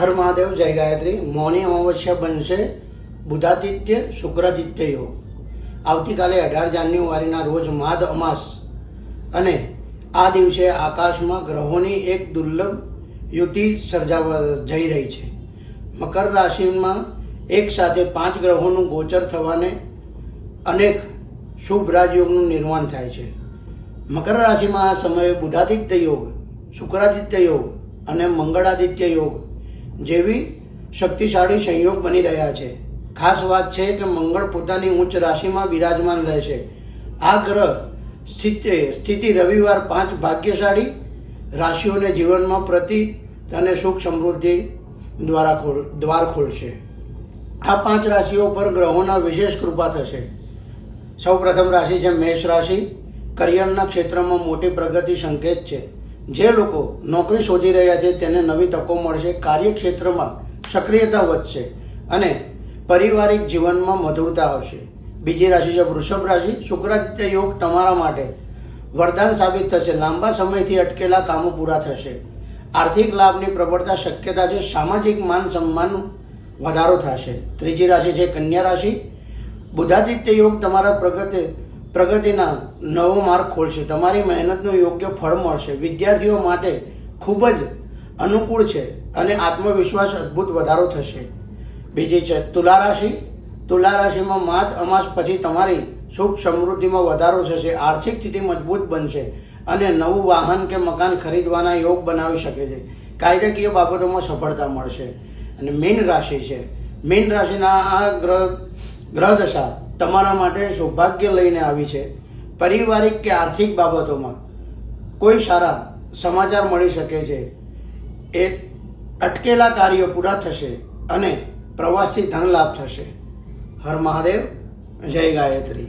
હર મહાદેવ જય ગાયત્રી મૌની અમાવસ્યા બનશે બુધાદિત્ય શુક્રાદિત્ય યોગ આવતીકાલે અઢાર જાન્યુઆરીના રોજ માદ અમાસ અને આ દિવસે આકાશમાં ગ્રહોની એક દુર્લભ યુતિ સર્જાવા જઈ રહી છે. મકર રાશિમાં એક સાથે પાંચ ગ્રહોનું ગોચર થવાને અનેક શુભ રાજયોગનું નિર્માણ થાય છે. મકર રાશિમાં આ સમયે બુધાદિત્ય યોગ, શુક્રાદિત્ય યોગ અને મંગળાદિત્ય યોગ જેવી શક્તિશાળી સંયોગ બની રહ્યા છે. ખાસ વાત છે કે મંગળ પોતાની ઉચ્ચ રાશિમાં બિરાજમાન રહેશે. આ ગ્રહ સ્થિતિ સ્થિતિ રવિવાર પાંચ ભાગ્યશાળી રાશિઓને જીવનમાં પ્રતિ અને સુખ સમૃદ્ધિ દ્વારા ખોલ, દ્વાર ખોલશે. આ પાંચ રાશિઓ પર ગ્રહોના વિશેષ કૃપા થશે. સૌ પ્રથમ રાશિ છે મેષ રાશિ. કરિયરના ક્ષેત્રમાં મોટી પ્રગતિ સંકેત છે. જે લોકો નોકરી શોધી રહ્યા છે, તેને નવી તકો મળશે. કાર્યક્ષેત્રમાં સક્રિયતા વધશે અને પારિવારિક જીવનમાં મધુરતા આવશે. બીજી રાશિ છે વૃષભ રાશિ. શુક્રાદિત્ય યોગ તમારા માટે વરદાન સાબિત થશે. લાંબા સમયથી અટકેલા કામો પૂરા થશે. આર્થિક લાભની પ્રબળતા શક્યતા છે. સામાજિક માન સન્માન વધારો થશે. ત્રીજી રાશિ છે કન્યા રાશિ. બુધાદિત્ય યોગ તમારા પ્રગતિ પ્રગતિના નવો માર્ગ ખોલશે. તમારી મહેનતનું યોગ્ય ફળ મળશે. વિદ્યાર્થીઓ માટે ખૂબ જ અનુકૂળ છે અને આત્મવિશ્વાસ અદ્ભુત વધારો થશે. બીજી છે તુલા રાશિ. તુલા રાશિમાં માત અમાસ પછી તમારી સુખ સમૃદ્ધિમાં વધારો થશે, આર્થિક સ્થિતિ મજબૂત બનશે અને નવું વાહન કે મકાન ખરીદવાના યોગ બનાવી શકે છે. કાયદાકીય બાબતોમાં સફળતા મળશે. અને મીન રાશિ છે. મીન રાશિના આ ગ્રહ ગ્રહ દશા તમારા માટે સૌભાગ્ય લઈને આવી છે. પારિવારિક કે આર્થિક બાબતોમાં કોઈ સારા સમાચાર મળી શકે છે. એ અટકેલા કાર્યો પૂરા થશે અને પ્રવાસથી ધન લાભ થશે. હર મહાદેવ, જય ગાયત્રી.